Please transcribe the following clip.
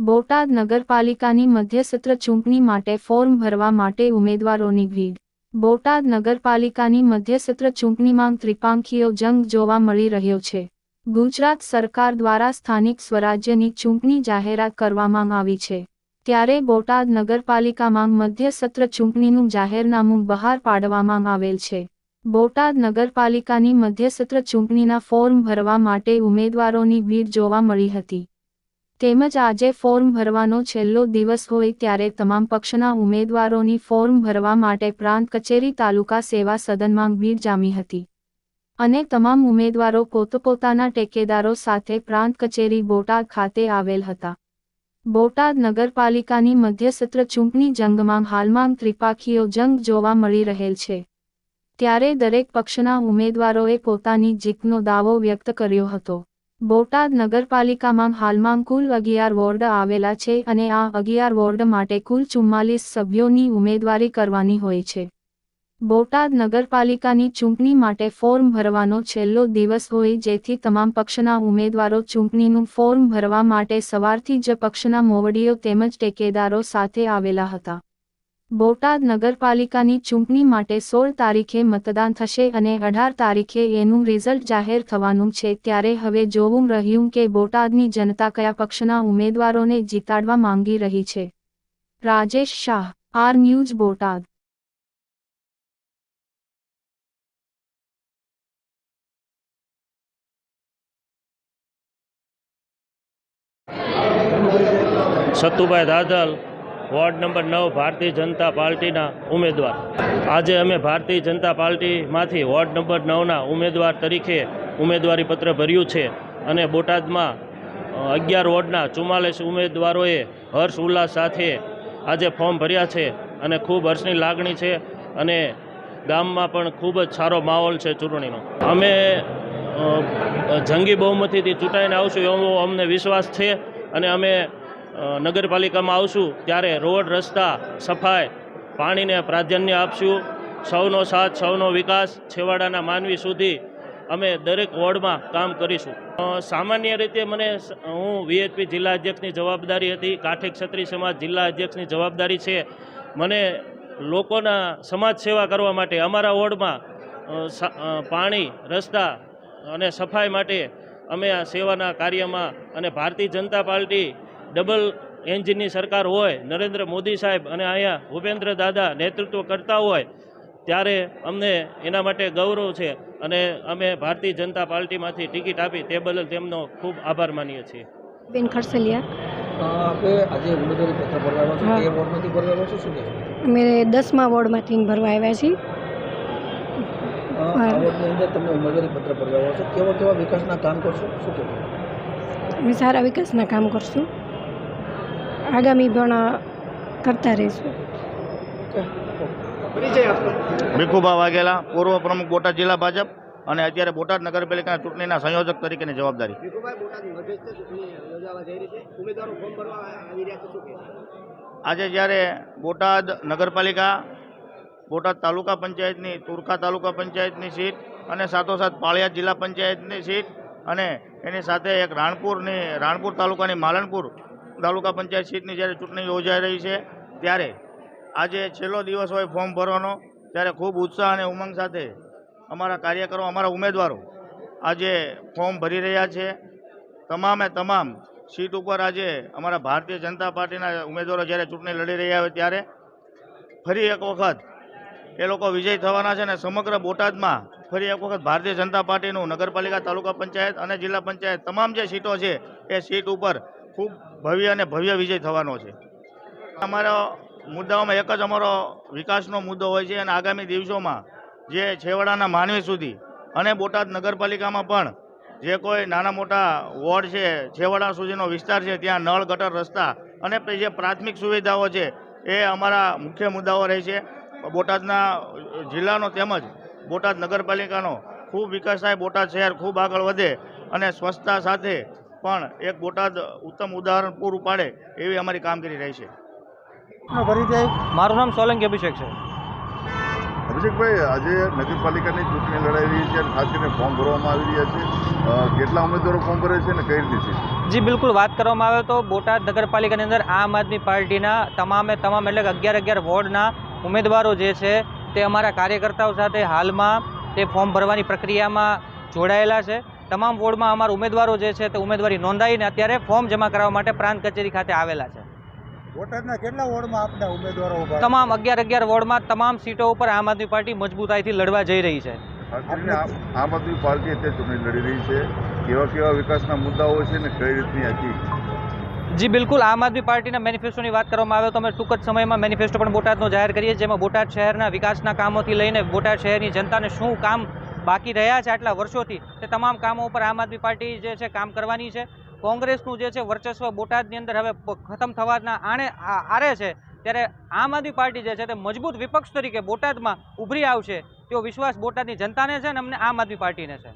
બોટાદ નગરપાલિકાની મધ્યસત્ર ચૂંટણી માટે ફોર્મ ભરવા માટે ઉમેદવારોની ભીડ. બોટાદ નગરપાલિકાની મધ્યસત્ર ચૂંટણીમાં ત્રિપાંખીયો જંગ જોવા મળી રહ્યો છે. ગુજરાત સરકાર દ્વારા સ્થાનિક સ્વરાજ્યની ચૂંટણી જાહેરાત કરવામાં આવી છે. ત્યારે બોટાદ નગરપાલિકામાં મધ્યસત્ર ચૂંટણીનું જાહેરનામું બહાર પાડવામાં આવેલ છે. બોટાદ નગરપાલિકાની મધ્યસત્ર ચૂંટણીના ફોર્મ ભરવા માટે ઉમેદવારોની ભીડ જોવા મળી હતી. તેમજ આજે ફોર્મ ભરવાનો છેલ્લો દિવસ હોય ત્યારે તમામ પક્ષના ઉમેદવારોની ફોર્મ ભરવા માટે પ્રાંત કચેરી તાલુકા સેવા સદનમાં ભીડ જામી હતી. અને તમામ ઉમેદવારો પોતપોતાના ટેકેદારો સાથે પ્રાંત કચેરી બોટાદ ખાતે આવેલ હતા. બોટાદ નગરપાલિકાની મધ્યસત્ર ચૂંટણી જંગમાં હાલમાં ત્રિપાખીઓ જંગ જોવા મળી રહેલ છે. ત્યારે દરેક પક્ષના ઉમેદવારોએ પોતાની જીતનો દાવો વ્યક્ત કર્યો હતો. બોટાદ નગરપાલિકામાં હાલમાં કુલ અગિયાર વોર્ડ આવેલા છે અને આ અગિયાર વોર્ડ માટે કુલ ચુમ્માલીસ સભ્યોની ઉમેદવારી કરવાની હોય છે. બોટાદ નગરપાલિકાની ચૂંટણી માટે ફોર્મ ભરવાનો છેલ્લો દિવસ હોય જેથી તમામ પક્ષના ઉમેદવારો ચૂંટણીનું ફોર્મ ભરવા માટે સવારથી જ પક્ષના મોવડીઓ તેમજ ટેકેદારો સાથે આવેલા હતા. બોટાદ નગરપાલિકાની ચૂંટણી માટે સોળ તારીખે મતદાન થશે અને અઢાર તારીખે એનું રિઝલ્ટ જાહેર થવાનું છે. ત્યારે હવે જોવું રહ્યું કે બોટાદની જનતા કયા પક્ષના ઉમેદવારોને જીતાડવા માંગી રહી છે. Rajesh Shah, R news Botad. Sattubhai Dadal ward number નવ ભારતીય જનતા પાર્ટીના ઉમેદવાર. આજે અમે ભારતીય જનતા પાર્ટીમાંથી વોર્ડ નંબર નવના ઉમેદવાર તરીકે ઉમેદવારી પત્ર ભર્યું છે અને બોટાદમાં અગિયાર વોર્ડના ચુમ્માલીસ ઉમેદવારોએ હર્ષ ઉલ્લાસ સાથે આજે ફોર્મ ભર્યા છે અને ખૂબ હર્ષની લાગણી છે અને ગામમાં પણ ખૂબ જ સારો માહોલ છે ચૂંટણીનો. અમે જંગી બહુમતીથી ચૂંટાઈને આવશું એવો અમને વિશ્વાસ છે અને અમે નગરપાલિકામાં આવશું ત્યારે રોડ, રસ્તા, સફાઈ, પાણીને પ્રાધાન્ય આપશું. સૌનો સાથ, સૌનો વિકાસ છેવાડાના માનવી સુધી અમે દરેક વોર્ડમાં કામ કરીશું. સામાન્ય રીતે મને હું વીએચપી જિલ્લા અધ્યક્ષની જવાબદારી હતી. કાઠી ક્ષત્રિય સમાજ જિલ્લા અધ્યક્ષની જવાબદારી છે. મને લોકોના સમાજ સેવા કરવા માટે અમારા વોર્ડમાં પાણી, રસ્તા અને સફાઈ માટે અમે આ સેવાના કાર્યમાં અને ભારતીય જનતા પાર્ટી ડબલ એન્જિનની સરકાર હોય નરેન્દ્ર મોદી સાહેબ અને અહીંયા ભૂપેન્દ્ર દાદા નેતૃત્વ કરતા હોય ત્યારે અમને એના માટે ગૌરવ છે અને અમે ભારતીય જનતા પાર્ટીમાંથી ટિકિટ આપી તે બદલ તેમનો ખૂબ આભાર માનીએ છીએ. બેન ખરસલિયા. આપણે આજે ઉમેદવારી પત્ર ભરવાનો છે. તે વોર્ડમાંથી ભરવાનો છે શું અમે દસમા વોર્ડમાંથી ભરવા આવ્યા છીએ. આ વોર્ડની અંદર તમને ઉમેદવારી પત્ર ભરવાનો છે. કેવા કેવા વિકાસના કામ કરશો? શું કહેશો? અમે સારા વિકાસના કામ કરશું. આગામી પણ કરતા રહીશું. ભીખુભા વાઘેલા પૂર્વ પ્રમુખ બોટાદ જિલ્લા ભાજપ અને અત્યારે બોટાદ નગરપાલિકાના ચૂંટણીના સંયોજક તરીકેની જવાબદારી. આજે જ્યારે બોટાદ નગરપાલિકા બોટાદ તાલુકા પંચાયતની તુરખા તાલુકા પંચાયતની સીટ અને સાથોસાથ પાળિયાદ જિલ્લા પંચાયતની સીટ અને એની સાથે એક રાણપુરની રાણપુર તાલુકાની માલણપુર તાલુકા પંચાયત સીટની જ્યારે ચૂંટણી યોજાઈ રહી છે, ત્યારે આજે છેલ્લો દિવસ હોય ફોર્મ ભરવાનો, ત્યારે ખૂબ ઉત્સાહ અને ઉમંગ સાથે અમારા કાર્યકરો, અમારા ઉમેદવારો આજે ફોર્મ ભરી રહ્યા છે. તમામે તમામ સીટ ઉપર આજે અમારા ભારતીય જનતા પાર્ટીના ઉમેદવારો જ્યારે ચૂંટણી લડી રહ્યા હોય ત્યારે ફરી એક વખત એ લોકો વિજય થવાના છે અને સમગ્ર બોટાદમાં ફરી એક વખત ભારતીય જનતા પાર્ટીનું નગરપાલિકા, તાલુકા પંચાયત અને જિલ્લા પંચાયત તમામ જે સીટો છે, એ સીટ ઉપર ખૂબ ભવ્ય અને ભવ્ય વિજય થવાનો છે. અમારો મુદ્દાઓમાં એક જ અમારો વિકાસનો મુદ્દો હોય છે અને આગામી દિવસોમાં જે છેવાડાના માનવી સુધી અને બોટાદ નગરપાલિકામાં પણ જે કોઈ નાના મોટા વોર્ડ છે, છેવાડા સુધીનો વિસ્તાર છે, ત્યાં નળ, ગટર, રસ્તા અને જે પ્રાથમિક સુવિધાઓ છે એ અમારા મુખ્ય મુદ્દાઓ રહે છે. બોટાદના જિલ્લાનો તેમજ બોટાદ નગરપાલિકાનો ખૂબ વિકાસ થાય, બોટાદ શહેર ખૂબ આગળ વધે અને સ્વચ્છતા સાથે પણ એક બોટાદ ઉત્તમ ઉદાહરણ પૂરું પાડે એવી અમારી કામગીરી રહી છે. મારું નામ સોલંકી અભિષેક છે. અભિષેકભાઈ આજે નગરપાલિકાની ચૂંટણી લડાઈ રહી છે અને ખાસ કરીને ફોર્મ ભરવામાં આવી રહ્યા છે. કેટલા ઉમેદવારો ફોર્મ ભરે છે અને કઈ રીતે છે? જી બિલકુલ વાત કરવામાં આવે તો બોટાદ નગરપાલિકાની અંદર આમ આદમી પાર્ટીના તમામે તમામ એટલે કે અગિયાર અગિયાર વોર્ડના ઉમેદવારો જે છે તે અમારા કાર્યકર્તાઓ સાથે હાલમાં તે ફોર્મ ભરવાની પ્રક્રિયામાં જોડાયેલા છે. તમામ વોર્ડમાં અમારા ઉમેદવારો જે છે તે ઉમેદવારી નોંધાવીને અત્યારે ફોર્મ જમા કરાવવા માટે પ્રાંત કચેરી ખાતે આવેલા છે. બોટાદના કેટલા વોર્ડમાં આપના ઉમેદવારો તમામ અગિયાર અગિયાર વોર્ડમાં તમામ સીટો ઉપર આમ આદમી પાર્ટી મજબૂતાઈથી લડવા જઈ રહી છે. આમ આમ આદમી પાર્ટી અત્યારે ચૂંટણી લડી રહી છે. કેવા કેવા વિકાસના મુદ્દાઓ છે ને કઈ રીતની આખી? જી બિલકુલ. આમ આદમી પાર્ટીના મેનિફેસ્ટોની વાત કરવામાં આવે તો અમે ટૂંક જ સમયમાં મેનિફેસ્ટો પણ બોટાદનો જાહેર કરીએ જેમાં બોટાદ શહેરના વિકાસના કામોથી લઈને બોટાદ શહેરની જનતાને શું કામ બાકી રહ્યા છે આટલા વર્ષોથી, તે તમામ કામો ઉપર આમ આદમી પાર્ટી જે છે કામ કરવાની છે. કોંગ્રેસનું જે છે વર્ચસ્વ બોટાદની અંદર હવે ખતમ થવાના આણે આરે છે, ત્યારે આમ આદમી પાર્ટી જે છે તે મજબૂત વિપક્ષ તરીકે બોટાદમાં ઉભરી આવશે તેવો વિશ્વાસ બોટાદની જનતાને છે અને અમને આમ આદમી પાર્ટીને છે.